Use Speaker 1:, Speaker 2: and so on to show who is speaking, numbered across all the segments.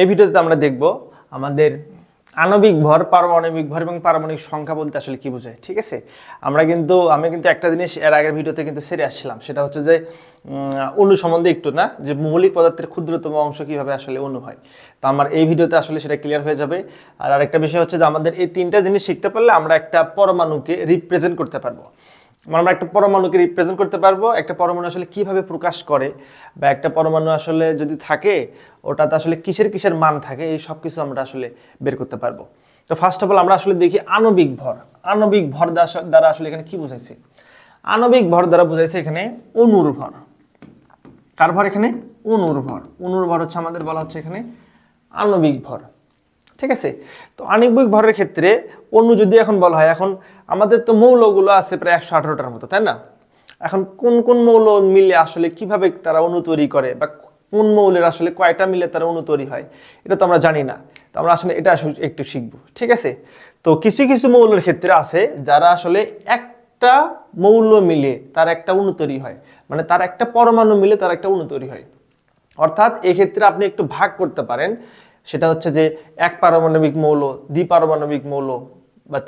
Speaker 1: এই ভিডিওতে আমরা দেখব আমাদের আণবিক ভর, পারমাণবিক ভর এবং পারমাণবিক সংখ্যা বলতে আসলে কি বোঝায়, ঠিক আছে? আমরা কিন্তু, আমি কিন্তু একটা জিনিস এর আগের ভিডিওতে কিন্তু সেরে আসছিলাম, সেটা হচ্ছে যে অণু সম্বন্ধে একটু না, যে মৌলিক পদার্থের ক্ষুদ্রতম অংশ কীভাবে আসলে অণু হয়। তো আমার এই ভিডিওতে আসলে সেটা ক্লিয়ার হয়ে যাবে। আর আরেকটা বিষয় হচ্ছে যে আমাদের এই তিনটা জিনিস শিখতে পারলে আমরা একটা পরমাণুকে রিপ্রেজেন্ট করতে পারব। আমরা একটা পরমাণুকে রিপ্রেজেন্ট করতে পারব, একটা পরমাণু আসলে কীভাবে প্রকাশ করে বা একটা পরমাণু আসলে যদি থাকে, ওটাতে আসলে কিসের কিসের মান থাকে, এই সব কিছু আমরা আসলে বের করতে পারব। তো ফার্স্ট অফ অল আমরা আসলে দেখি আণবিক ভর। আণবিক ভর দ্বারা- দ্বারা আসলে এখানে কি বোঝাইছে? আণবিক ভর দ্বারা বোঝাইছে এখানে অনুর ভর। কার ভর এখানে? অনুর ভর। অনুর ভর হচ্ছে আমাদের বলা হচ্ছে এখানে আণবিক ভর। ঠিক আছে? তো আণবিক ভরের ক্ষেত্রে অন্য যদি এখন বলা হয়, এখন আমাদের তো মৌলগুলো আছে প্রায় একশো আঠারোটার মতো, তাই না? এখন কোন কোন মৌল মিলে আসলে কীভাবে তারা অণু তৈরি করে বা কোন মৌলের আসলে কয়টা মিলে তারা অণু তৈরি হয়, এটা তো আমরা জানি না। তো আমরা আসলে এটা আসলে একটু শিখব, ঠিক আছে? তো কিছু কিছু মৌলের ক্ষেত্রে আছে যারা আসলে একটা মৌল মিলে তার একটা অণু তৈরি হয় মানে তার একটা পরমাণু মিলে তার একটা অণু তৈরি হয়। অর্থাৎ এক্ষেত্রে আপনি একটু ভাগ করতে পারেন সেটা হচ্ছে যে এক পারমাণবিক মৌল, দ্বিপারমাণবিক মৌল বা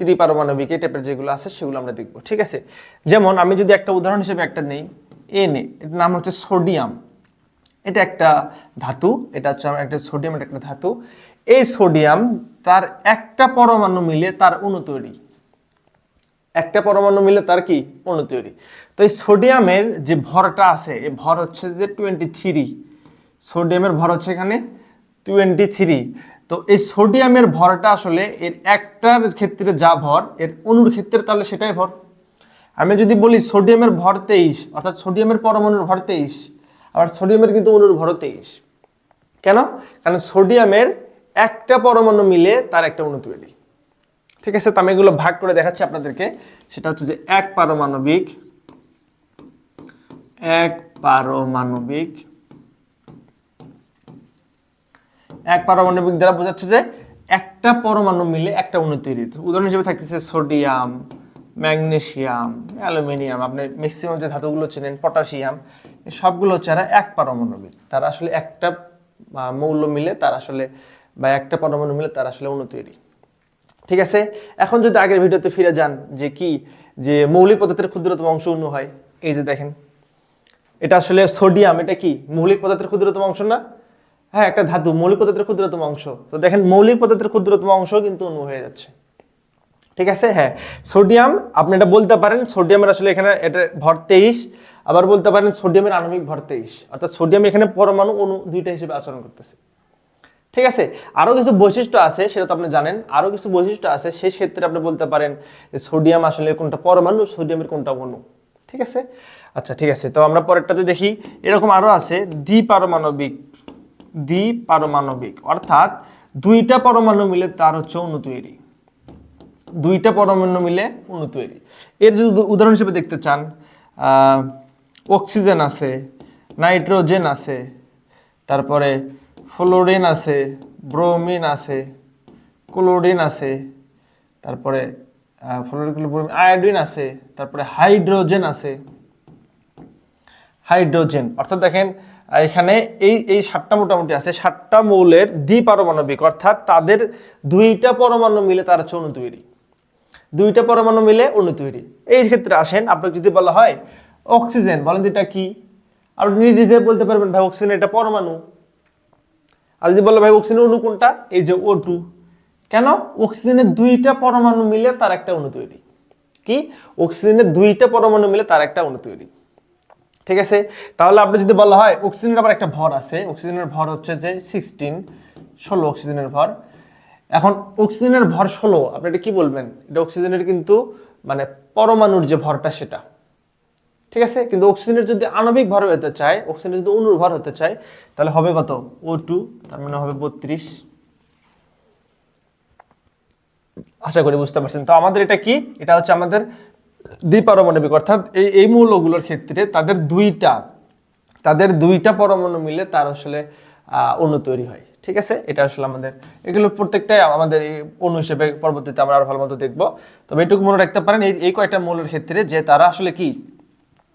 Speaker 1: ত্রিপারমাণবিক এই টাইপের যেগুলো আছে সেগুলো আমরা দেখব, ঠিক আছে? যেমন আমি যদি একটা উদাহরণ হিসেবে একটা নেই এন এর নাম হচ্ছে সোডিয়াম। এটা একটা ধাতু, এটা হচ্ছে আমার একটা সোডিয়াম, এটা একটা ধাতু। এই সোডিয়াম তার একটা পরমাণু মিলে তার অণু তৈরি। একটা পরমাণু মিলে তার কি? অণু তৈরি। তো এই সোডিয়ামের যে ভরটা আছে এই ভর হচ্ছে যে টোয়েন্টি থ্রি সোডিয়ামের ভর হচ্ছে এখানে টোয়েন্টি থ্রি তো এই সোডিয়ামের ভরটা আসলে এর একটার ক্ষেত্রে যা ভর, এর অণুর ক্ষেত্রে তাহলে সেটাই ভর। আমি যদি বলি সোডিয়ামের ভর তেইশ, অর্থাৎ সোডিয়ামের পরমাণুর ভর তেইশ, আবার সোডিয়ামের কিন্তু অণুর ভর তেইশ। কেন? কারণ সোডিয়ামের একটা পরমাণু মিলে তার একটা অণু তৈরি। ঠিক আছে, তো আমি এগুলো ভাগ করে দেখাচ্ছি আপনাদেরকে। সেটা হচ্ছে যে এক পারমাণবিক এক পারমাণবিক এক পারমাণবিক দ্বারা বোঝাচ্ছে যে একটা পরমাণু মিলে একটা অণু তৈরি। উদাহরণ হিসেবে থাকতেছে সোডিয়াম, ম্যাগনেসিয়াম, অ্যালুমিনিয়াম, আপনি ম্যাক্সিমাম যে ধাতুগুলো চেনেন, পটাশিয়াম সবগুলো হচ্ছে এরা এক পারমাণবিক। তারা আসলে একটা মৌল মিলে তার আসলে, বা একটা পরমাণু মিলে তার আসলে অণু তৈরি। ঠিক আছে? এখন যদি আগের ভিডিওতে ফিরে যান যে কি, যে মৌলিক পদার্থের ক্ষুদ্রতম অংশ অণু হয়, এই যে দেখেন, এটা আসলে সোডিয়াম, এটা কি? মৌলিক পদার্থের ক্ষুদ্রতম অংশ না? হ্যাঁ একটা ধাতু, মৌলিক পদার্থের ক্ষুদ্রতম অংশ। তো দেখেন, মৌলিক পদার্থের ক্ষুদ্রতম অংশ কিন্তু অণু হয়ে যাচ্ছে। ঠিক আছে? হ্যাঁ সোডিয়াম, আপনি এটা বলতে পারেন, সোডিয়ামের আসলে এখানে এটা ভর তেইশ, আবার বলতে পারেন সোডিয়ামের আণবিক ভর তেইশ। অর্থাৎ সোডিয়াম এখানে পরমাণু অণু দুইটা হিসেবে আচরণ করতেছে। ঠিক আছে? আরও কিছু বৈশিষ্ট্য আছে, সেটা তো আপনি জানেন। আরও কিছু বৈশিষ্ট্য আছে, সেই ক্ষেত্রে আপনি বলতে পারেন যে সোডিয়াম আসলে কোনটা পরমাণু, সোডিয়ামের কোনটা অণু। ঠিক আছে? আচ্ছা ঠিক আছে। তো আমরা পরেরটাতে দেখি। এরকম আরও আছে দ্বিপারমাণবিক দ্বিপারমাণবিক, অর্থাৎ দুইটা পরমাণু মিলে তার হচ্ছে অণু তৈরি। দুইটা পরমাণু মিলে অণু তৈরি। এর যদি উদাহরণ হিসেবে দেখতে চান অক্সিজেন আছে, নাইট্রোজেন আছে, তারপরে ফ্লোরিন আছে, ব্রোমিন আছে, ক্লোরিন আছে, তারপরে ফ্লোরিন আয়োডিন আছে, তারপরে হাইড্রোজেন আছে। হাইড্রোজেন, অর্থাৎ দেখেন এখানে এই এই সাতটা মোটামুটি আছে। সাতটা মৌলের দ্বিপারমাণবিক, অর্থাৎ তাদের দুইটা পরমাণু মিলে তার হচ্ছে অণু তৈরি। দুইটা পরমাণু মিলে অণু তৈরি। এই ক্ষেত্রে আসেন, আপনাকে যদি বলা হয়, অক্সিজেন বলেন এটা কি? আপনি নিজে বলতে পারবেন, ভাই, অক্সিজেন এটা পরমাণু। আর যদি বলো, ভাই, অক্সিজেনের অণু কোনটা? এই যে ও টু কেন? অক্সিজেনের দুইটা পরমাণু মিলে তার একটা অণু তৈরি। কি? অক্সিজেনের দুইটা পরমাণু মিলে তার একটা অণু তৈরি। ঠিক আছে? তাহলে আপনি যদি বলা হয় অক্সিজেনের আবার একটা ভর আছে অক্সিজেনের ভর হচ্ছে যে সিক্সটিন ষোলো অক্সিজেনের ভর। এখন অক্সিজেনের ভর ষোলো, আপনি এটা কি বলবেন? এটা অক্সিজেনের কিন্তু মানে পরমাণুর যে ভরটা সেটা। ঠিক আছে? কিন্তু অক্সিজেনের যদি আণবিক ভর হতে চায় অক্সিজেনের যদি অণুর ভর হতে চায়, তাহলে হবে কত? ও টু তার মানে হবে বত্রিশ। আশা করি বুঝতে পারছেন। তো আমাদের এটা কি? এটা হচ্ছে আমাদের দ্বিপারমাণবিক, অর্থাৎ এই এই মৌলগুলোর ক্ষেত্রে তাদের দুইটা তাদের দুইটা পরমাণু মিলে তার আসলে অণু তৈরি হয়। ঠিক আছে? এটা আসলে আমাদের, এগুলো প্রত্যেকটাই আমাদের অণু হিসেবে পরবর্তীতে আমরা আরও ভালো মতো দেখব। তবে এটুকু মনে রাখতে পারেন, এই এই কয়টা মৌলের ক্ষেত্রে যে তারা আসলে কি,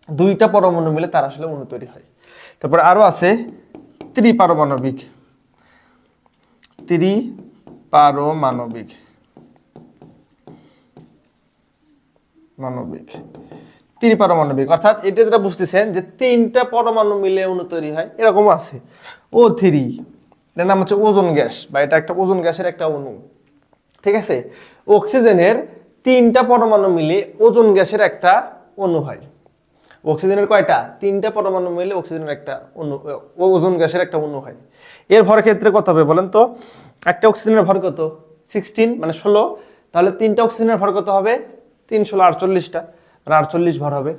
Speaker 1: দুইটা পরমাণু মিলে তারা আসলে অণু তৈরি হয়। তারপরে আরও আছে, ত্রিপারমাণবিক। ত্রিপারমাণবিক। মানবিক। ত্রিপারমাণবিক অর্থাৎ এটা যেটা বুঝতেছেন যে তিনটা পরমাণু মিলে অণু তৈরি হয় এরকম আছে। ও থ্রি এটার নাম হচ্ছে ওজন গ্যাস, বা এটা একটা ওজন গ্যাসের একটা অণু। ঠিক আছে? অক্সিজেনের তিনটা পরমাণু মিলে ওজন গ্যাসের একটা অণু হয়। অক্সিজেনের কয়টা? তিনটা পরমাণু মিলে অক্সিজেনের একটা অণু ওজন গ্যাসের একটা অণু হয়। এর ভর ক্ষেত্রে কত হবে বলেন তো? একটা অক্সিজেনের ভর কত? সিক্সটিন মানে ষোলো। তাহলে তিনটা অক্সিজেনের ভর কত হবে? তিন ষোলো আটচল্লিশটা মানে আটচল্লিশ ভর হবে।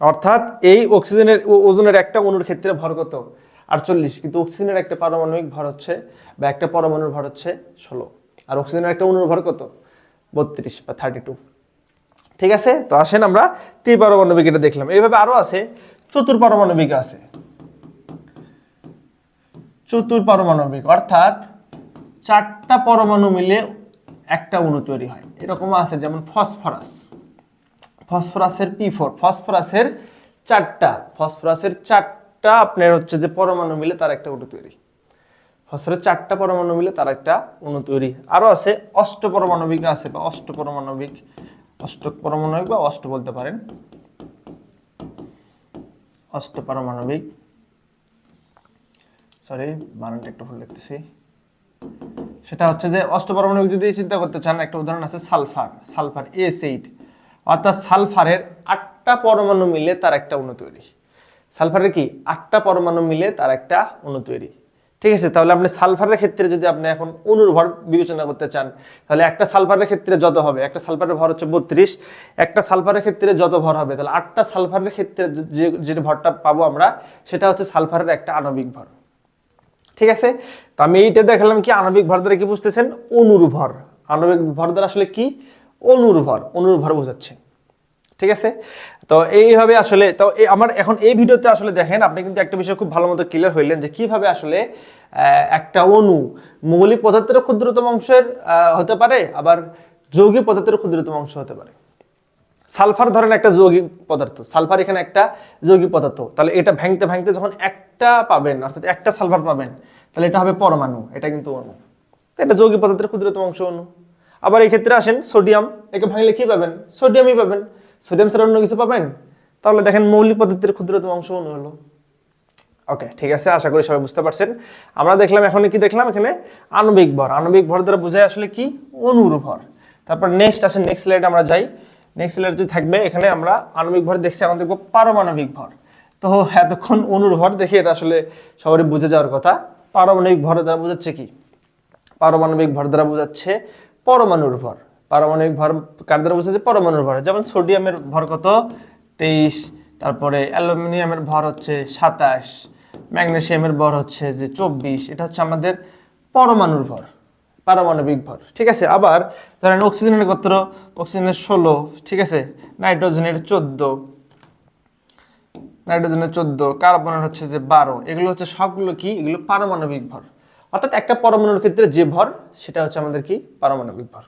Speaker 1: অর্থাৎ এই অক্সিজেনের ওজনের একটা অণুর ক্ষেত্রে ভর কত? আটচল্লিশ। কিন্তু অক্সিজেনের একটা পারমাণবিক ভর হচ্ছে বা একটা পরমাণুর ভর হচ্ছে ষোলো। আর অক্সিজেনের একটা অণুর ভর কত? বত্রিশ বা থার্টি টু ঠিক আছে? তো আসেন আমরা ত্রিপারমাণবিক এটা দেখলাম। এইভাবে আরও আছে চতুর চতুর্পারমাণবিক আছে। চতুর চতুর্পারমাণবিক, অর্থাৎ চারটা পরমাণু মিলে একটা অণু তৈরি হয়। এরকম আছে, যেমন ফসফরাস। ফসফরাসের পি ফোর ফসফরাসের চারটা ফসফরাসের চারটা আপনার হচ্ছে যে পরমাণু মিলে তার একটা অণু তৈরি। ফসফরাসের চারটা পরমাণু মিলে তার একটা অণু তৈরি। আরও আছে অষ্টপরমাণবিক আছে বা অষ্টপরমাণবিক অষ্টপরমাণবিক বা অষ্ট বলতে পারেন। অষ্ট অষ্টপারমাণবিক সরি বানানটা একটু ভুল লিখতেছি সেটা হচ্ছে যে অষ্টপরমাণবিক যদি চিন্তা করতে চান, একটা উদাহরণ আছে সালফার সালফার এস এইট অর্থাৎ সালফারের আটটা পরমাণু মিলে তার একটা অণু তৈরি। সালফারের কি? আটটা পরমাণু মিলে তার একটা অণু তৈরি। ঠিক আছে, তাহলে আপনি সালফারের ক্ষেত্রে যদি আপনি এখন অণুর ভর বিবেচনা করতে চান, তাহলে একটা সালফারের ক্ষেত্রে যত হবে, একটা সালফারের ভর হচ্ছে বত্রিশ, একটা সালফারের ক্ষেত্রে যত ভর হবে, তাহলে আটটা সালফারের ক্ষেত্রে যে যে ভরটা পাবো আমরা, সেটা হচ্ছে সালফারের একটা আণবিক ভর। ঠিক আছে? তো আমি এইটা দেখালাম কি আণবিক ভর দ্বারা কি বুঝতেছেন? অনুর ভর আণবিক ভর দ্বারা আসলে কি? অনুর ভর অনুর ভর বোঝাচ্ছে। ঠিক আছে? তো এইভাবে আসলে, তো আমার এখন এই ভিডিওতে আসলে দেখেন, আপনি কিন্তু একটা বিষয় খুব ভালো মতো ক্লিয়ার হইলেন যে কীভাবে আসলে একটা অণু মৌলিক পদার্থের ক্ষুদ্রতম অংশের হতে পারে, আবার যৌগিক পদার্থের ক্ষুদ্রতম অংশ হতে পারে। সালফার ধরেন একটা যৌগিক পদার্থ, সালফার এখানে একটা যৌগিক পদার্থ। তাহলে এটা ভাঙতে ভাঙতে যখন একটা পাবেন, অর্থাৎ একটা সালফার পাবেন, তাহলে এটা হবে পরমাণু, এটা কিন্তু অণু। এটা যৌগিক পদার্থের ক্ষুদ্রতম অংশ অণু। আবার এই ক্ষেত্রে আসেন সোডিয়াম, একে ভাঙলে কি পাবেন? সোডিয়ামই পাবেন। সোডিয়াম ছাড়া অন্য কিছু পাবেন? তাহলে দেখেন মৌলিক পদার্থের ক্ষুদ্রতম অংশ অণু হলো। ওকে, ঠিক আছে, আশা করি সবাই বুঝতে পারছেন। আমরা দেখলাম এখন কি দেখলাম? এখানে আণবিক ভর। আণবিক ভর দ্বারা বোঝায় আসলে কি? অনুর ভর। তারপর নেক্সট আসে নেক্সট স্লাইড আমরা যাই। নেক্সট স্লাইড যদি থাকবে, এখানে আমরা আণবিক ভর দেখছি, এখন দেখব পারমাণবিক ভর। তো এতক্ষণ অনুর ভর দেখি এটা আসলে সবারই বুঝে যাওয়ার কথা। পারমাণবিক ভর দ্বারা বোঝাচ্ছে কি? পারমাণবিক ভর দ্বারা বোঝাচ্ছে পরমাণুর ভর। পারমাণবিক ভর কার দ্বারা বোঝাচ্ছে? পরমাণুর ভর। যেমন সোডিয়ামের ভর কত? তেইশ। তারপরে অ্যালুমিনিয়ামের ভর হচ্ছে সাতাশ। ম্যাগনেসিয়ামের ভর হচ্ছে যে চব্বিশ। এটা হচ্ছে আমাদের পরমাণুর ভর। পারমাণবিক ভর, ঠিক আছে? আবার ধরেন অক্সিজেনের কত অক্সিজেনের ষোলো, ঠিক আছে? নাইট্রোজেনের চোদ্দ নাইট্রোজেনের চোদ্দ কার্বনের হচ্ছে যে বারো, এগুলো হচ্ছে সবগুলো কি? এগুলো পারমাণবিক ভর। অর্থাৎ একটা পরমাণুর ক্ষেত্রে যে ভর, সেটা হচ্ছে আমাদের কি? পারমাণবিক ভর।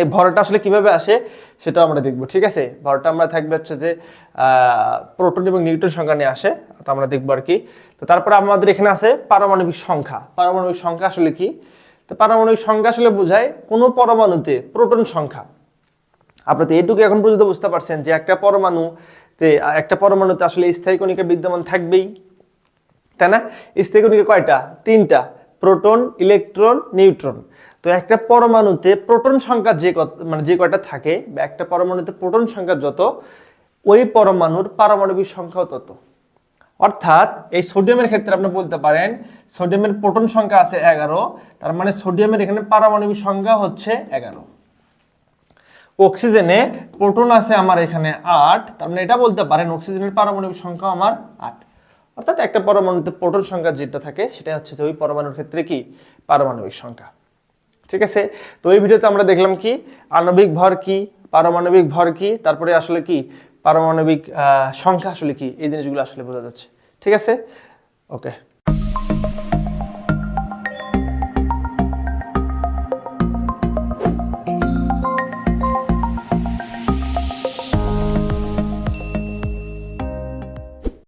Speaker 1: এই ভরটা আসলে কীভাবে আসে? সেটাও আমরা দেখব, ঠিক আছে? ভরটা আমরা থাকবে হচ্ছে যে প্রোটন এবং নিউটন সংখ্যা নিয়ে আসে, তো আমরা দেখব আর কি। তো তারপরে আমাদের এখানে আছে পারমাণবিক সংখ্যা। পারমাণবিক সংখ্যা আসলে কি? তো পারমাণবিক সংখ্যা আসলে বোঝায় কোনো পরমাণুতে প্রোটন সংখ্যা। আপনি তো এটুকু এখন পর্যন্ত বুঝতে পারছেন যে একটা পরমাণুতে একটা পরমাণুতে আসলে স্থায়ী কণিকা বিদ্যমান থাকবেই, তাই না? স্থায়ী কণিকা কয়টা? তিনটা, প্রোটন, ইলেকট্রন, নিউট্রন। তো একটা পরমাণুতে প্রোটন সংখ্যা যে মানে যে কয়টা থাকে, বা একটা পরমাণুতে প্রোটন সংখ্যা যত, ওই পরমাণুর পারমাণবিক সংখ্যাও তত। অর্থাৎ এই সোডিয়ামের ক্ষেত্রে আপনি বলতে পারেন, সোডিয়ামের প্রোটন সংখ্যা আছে এগারো, তার মানে সোডিয়ামের এখানে পারমাণবিক সংখ্যা হচ্ছে এগারো। অক্সিজেনে প্রোটন আছে আমার এখানে আট, তার মানে এটা বলতে পারেন অক্সিজেনের পারমাণবিক সংখ্যা আমার আট। অর্থাৎ একটা পরমাণুতে প্রোটন সংখ্যা যেটা থাকে সেটা হচ্ছে যে ওই পরমাণুর ক্ষেত্রে কি? পারমাণবিক সংখ্যা। ঠিক আছে? তো এই ভিডিওতে আমরা দেখলাম কি? আণবিক ভর কি? পারমাণবিক ভর কি? তারপরে আসলে কি? পারমাণবিক সংখ্যা আসলে কি? এই জিনিসগুলো আসলে বোঝা যাচ্ছে। ঠিক আছে? ওকে